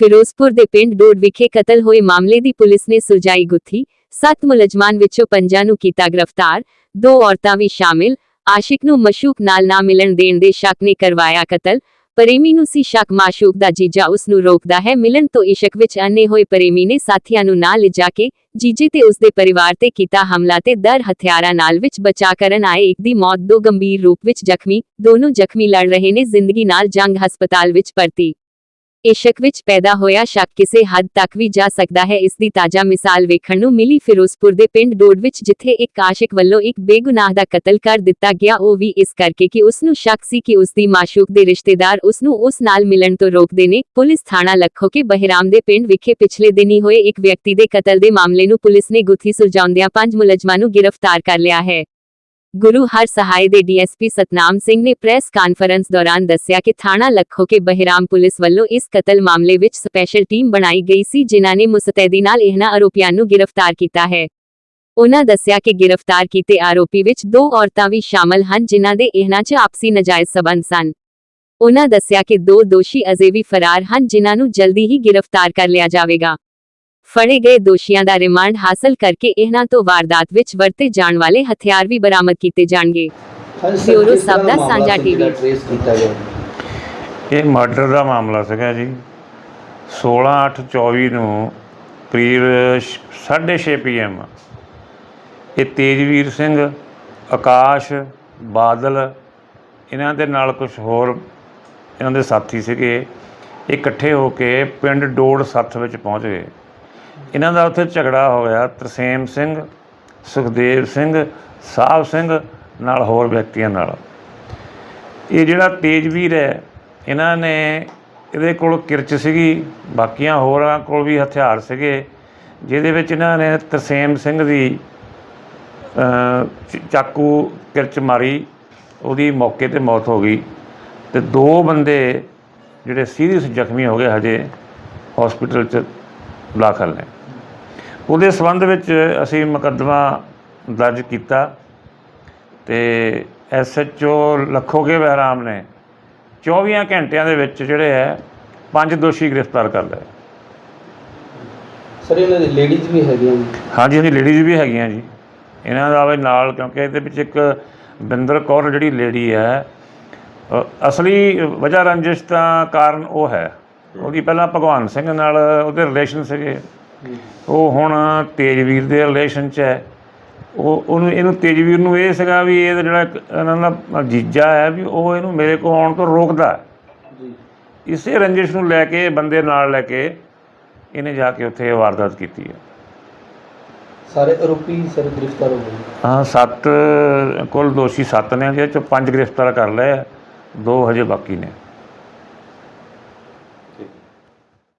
ਫਿਰੋਜ਼ਪੁਰ ਦੇ ਪਿੰਡ ਡੋਡ ਵਿਖੇ ਕਤਲ ਹੋਏ ਮਾਮਲੇ ਦੀ ਪੁਲਿਸ ਨੇ ਸੁਲਝਾਈ ਗੁੱਥੀ। ਸੱਤ ਮੁਲਜ਼ਮਾਨ ਵਿੱਚੋਂ ਪੰਜਾਂ ਨੂੰ ਕੀਤਾ ਗ੍ਰਿਫਤਾਰ, ਦੋ ਔਰਤਾਂ ਵੀ ਸ਼ਾਮਿਲ। ਆਸ਼ਿਕ ਨੂੰ ਮਸ਼ੂਕ ਨਾਲ ਨਾ ਮਿਲਣ ਦੇਣ ਦੇ ਸ਼ੱਕ ਨੇ ਕਰਵਾਇਆ ਕਤਲ। ਪ੍ਰੇਮੀ ਨੂੰ ਸੀ ਸ਼ੱਕ, ਮਾਸ਼ੂਕ ਦਾ ਜੀਜਾ ਉਸ ਨੂੰ ਰੋਕਦਾ ਹੈ। ਮਿਲਣ ਤੋਂ ਇਸ਼ਕ ਵਿੱਚ ਅੰਨੇ ਹੋਏ ਪ੍ਰੇਮੀ ਨੇ ਸਾਥੀਆਂ ਨੂੰ ਨਾਲ ਲਿਜਾ ਕੇ ਜੀਜੇ ਤੇ ਉਸ ਦੇ ਪਰਿਵਾਰ ਤੇ ਕੀਤਾ ਹਮਲਾ ਤੇ ਦਰ ਹਥਿਆਰਾਂ ਨਾਲ ਵਿੱਚ ਬਚਾ ਕਰਨ ਆਏ ਇੱਕ ਦੀ ਮੌਤ ਦੋ ਗੰਭੀਰ ਰੂਪ ਵਿੱਚ ਜ਼ਖਮੀ, ਦੋਨੋਂ ਜ਼ਖਮੀ ਲੜ ਰਹੇ ਨੇ, ਜ਼ਿੰਦਗੀ ਨਾਲ ਜੰਗ ਹਸਪਤਾਲ ਵਿੱਚ ਭਰਤੀ। ਇਸ਼ਕ ਵਿੱਚ ਪੈਦਾ ਹੋਇਆ ਸ਼ੱਕ ਕਿਸੇ ਹੱਦ ਤੱਕ ਵੀ ਜਾ ਸਕਦਾ ਹੈ। ਇਸ ਦੀ ਤਾਜ਼ਾ ਮਿਸਾਲ ਵੇਖਣ ਨੂੰ ਮਿਲੀ ਫਿਰੋਜ਼ਪੁਰ ਦੇ ਪਿੰਡ ਡੋਡ ਵਿੱਚ, ਜਿੱਥੇ ਇੱਕ ਆਸ਼ਿਕ ਵੱਲੋਂ ਇੱਕ ਬੇਗੁਨਾਹ ਦਾ ਕਤਲ ਕਰ ਦਿੱਤਾ ਗਿਆ। ਉਹ ਵੀ ਇਸ ਕਰਕੇ ਕਿ ਉਸ ਨੂੰ ਸ਼ੱਕ ਸੀ ਕਿ ਉਸ ਦੀ ਮਾਸ਼ੂਕ ਦੇ ਰਿਸ਼ਤੇਦਾਰ ਉਸ ਨੂੰ ਉਸ ਨਾਲ ਮਿਲਣ ਤੋਂ ਰੋਕਦੇ ਨੇ। ਪੁਲਿਸ ਥਾਣਾ ਲੱਖੋ ਕੇ ਬਹਿਰਾਮ ਦੇ ਪਿੰਡ ਵਿਖੇ ਪਿਛਲੇ ਦਿਨੀ ਹੋਏ ਇੱਕ ਵਿਅਕਤੀ ਦੇ ਕਤਲ ਦੇ ਮਾਮਲੇ ਨੂੰ ਪੁਲਿਸ ਨੇ ਗੁੱਥੀ ਸੁਲਝਾਉਂਦਿਆਂ ਪੰਜ ਮੁਲਜ਼ਮਾਂ ਨੂੰ ਗ੍ਰਿਫਤਾਰ ਕਰ ਲਿਆ ਹੈ। ਗੁਰੂ ਹਰ ਸਹਾਇ ਦੇ ਡੀਐਸਪੀ ਸਤਨਾਮ ਸਿੰਘ ਨੇ ਪ੍ਰੈਸ ਕਾਨਫਰੰਸ ਦੌਰਾਨ ਦੱਸਿਆ ਕਿ ਥਾਣਾ ਲੱਖੋ ਕੇ ਬਹਿਰਾਮ ਪੁਲਿਸ ਵੱਲੋਂ ਇਸ ਕਤਲ ਮਾਮਲੇ ਵਿੱਚ ਸਪੈਸ਼ਲ ਟੀਮ ਬਣਾਈ ਗਈ ਸੀ, ਜਿਨ੍ਹਾਂ ਨੇ ਮੁਸਤੈਦੀ ਨਾਲ ਇਹਨਾਂ ਆਰੋਪੀਆਂ ਨੂੰ ਗ੍ਰਿਫਤਾਰ ਕੀਤਾ ਹੈ। ਉਹਨਾਂ ਦੱਸਿਆ ਕਿ ਗ੍ਰਿਫਤਾਰ ਕੀਤੇ ਆਰੋਪੀ ਵਿੱਚ ਦੋ ਔਰਤਾਂ ਵੀ ਸ਼ਾਮਲ ਹਨ, ਜਿਨ੍ਹਾਂ ਦੇ ਇਹਨਾਂ 'ਚ ਆਪਸੀ ਨਾਜਾਇਜ਼ ਸਬੰਧ ਸਨ। ਉਹਨਾਂ ਦੱਸਿਆ ਕਿ ਦੋ ਦੋਸ਼ੀ ਅਜੇ ਵੀ ਫਰਾਰ ਹਨ, ਜਿਨ੍ਹਾਂ ਨੂੰ ਜਲਦੀ ਹੀ ਗ੍ਰਿਫਤਾਰ ਕਰ ਲਿਆ ਜਾਵੇਗਾ। ਫੜੇ ਗਏ ਦੋਸ਼ੀਆਂ ਦਾ ਰਿਮਾਂਡ ਹਾਸਲ ਕਰਕੇ ਇਹਨਾਂ ਤੋਂ ਵਾਰਦਾਤ ਵਿੱਚ ਵਰਤੇ ਜਾਣ ਵਾਲੇ ਹਥਿਆਰ ਵੀ ਬਰਾਮਦ ਕੀਤੇ ਜਾਣਗੇ। ਬਿਊਰੋ ਸਭ ਦਾ ਸਾਂਝਾ ਟੀਵੀ। ਟ੍ਰੇਸ ਕੀਤਾ ਗਿਆ। ਇਹ ਮਰਡਰ ਦਾ ਮਾਮਲਾ ਸੀਗਾ ਜੀ। 16/8/24 ਨੂੰ ਕਰੀਬ 6:30 ਪੀਐਮ ਇਹ ਤੇਜਵੀਰ ਸਿੰਘ ਆਕਾਸ਼ ਬਾਦਲ ਇਹਨਾਂ ਦੇ ਨਾਲ ਕੁਝ ਹੋਰ ਇਹਨਾਂ ਦੇ ਸਾਥੀ ਸੀਗੇ। ਇਹ ਇਕੱਠੇ ਹੋ ਕੇ ਪਿੰਡ ਡੋੜ ਸੱਥ ਵਿੱਚ ਪਹੁੰਚ ਗਏ। ਇਹਨਾਂ ਦਾ ਉੱਥੇ ਝਗੜਾ ਹੋ ਗਿਆ ਤਰਸੇਮ ਸਿੰਘ, ਸੁਖਦੇਵ ਸਿੰਘ, ਸਾਹਿਬ ਸਿੰਘ ਨਾਲ ਹੋਰ ਵਿਅਕਤੀਆਂ ਨਾਲ। ਇਹ ਜਿਹੜਾ ਤੇਜਵੀਰ ਹੈ, ਇਹਨਾਂ ਨੇ ਇਹਦੇ ਕੋਲ ਕਿਰਚ ਸੀਗੀ, ਬਾਕੀਆਂ ਹੋਰਾਂ ਕੋਲ ਵੀ ਹਥਿਆਰ ਸੀਗੇ, ਜਿਹਦੇ ਵਿੱਚ ਇਹਨਾਂ ਨੇ ਤਰਸੇਮ ਸਿੰਘ ਦੀ ਚਾਕੂ ਕਿਰਚ ਮਾਰੀ, ਉਹਦੀ ਮੌਕੇ ਤੇ ਮੌਤ ਹੋ ਗਈ। ਤੇ ਦੋ ਬੰਦੇ ਜਿਹੜੇ ਸੀਰੀਅਸ ਜ਼ਖਮੀ ਹੋ ਗਏ ਹਜੇ ਹਸਪੀਟਲ 'ਚ। ਦਾਖਲ ਨੇ। ਉਹਦੇ ਸੰਬੰਧ ਵਿੱਚ ਅਸੀਂ ਮੁਕੱਦਮਾ ਦਰਜ ਕੀਤਾ ਤੇ ਐਸਐਚਓ ਲੱਖੋਗੇ ਬਹਿਰਾਮ ਨੇ 24 ਘੰਟਿਆਂ ਦੇ ਵਿੱਚ ਜਿਹੜੇ ਹੈ ਪੰਜ ਦੋਸ਼ੀ ਗ੍ਰਿਫਤਾਰ ਕਰ ਲਏ। ਸਰ ਇਹਨਾਂ ਦੇ ਲੇਡੀਜ਼ ਵੀ ਹੈਗੀਆਂ ਹਾਂਜੀ ਹਾਂਜੀ ਲੇਡੀਜ਼ ਵੀ ਹੈਗੀਆਂ ਜੀ। ਇਹਨਾਂ ਦਾ ਵੀ ਨਾਲ ਕਿਉਂਕਿ ਇਹਦੇ ਵਿੱਚ ਇੱਕ ਬਿੰਦਰ ਕੌਰ ਜਿਹੜੀ ਲੇਡੀ ਹੈ ਅਸਲੀ ਵਜ੍ਹਾ ਰੰਜਿਸ਼ ਤਾਂ ਕਾਰਨ ਉਹ ਹੈ। ਉਹਦੀ ਪਹਿਲਾਂ ਭਗਵਾਨ ਸਿੰਘ ਨਾਲ ਉਹਦੇ ਰਿਲੇਸ਼ਨ ਸੀਗੇ। ਉਹ ਹੁਣ ਤੇਜਵੀਰ ਦੇ ਰਿਲੇਸ਼ਨ 'ਚ ਹੈ। ਉਹ ਉਹਨੂੰ ਇਹਨੂੰ ਤੇਜਵੀਰ ਨੂੰ ਇਹ ਸੀਗਾ ਵੀ ਇਹ ਜਿਹੜਾ ਇਹਨਾਂ ਦਾ ਜੀਜਾ ਹੈ ਵੀ ਉਹ ਇਹਨੂੰ ਮੇਰੇ ਕੋਲ ਆਉਣ ਤੋਂ ਰੋਕਦਾ। ਜੀ। ਇਸੇ ਰੰਜਿਸ਼ ਨੂੰ ਲੈ ਕੇ ਬੰਦੇ ਨਾਲ ਲੈ ਕੇ ਇਹਨੇ ਜਾ ਕੇ ਉੱਥੇ ਵਾਰਦਾਤ ਕੀਤੀ ਹੈ। ਸਾਰੇ ਆਰੋਪੀ ਸਰ ਗ੍ਰਿਫਤਾਰ ਹੋ ਗਏ। ਹਾਂ ਸੱਤ ਕੁੱਲ ਦੋਸ਼ੀ ਸੱਤ ਨੇ ਜਿਹਦੇ ਚੋਂ ਪੰਜ ਗ੍ਰਿਫਤਾਰ ਕਰ ਲਏ ਦੋ ਹਜੇ ਬਾਕੀ ਨੇ।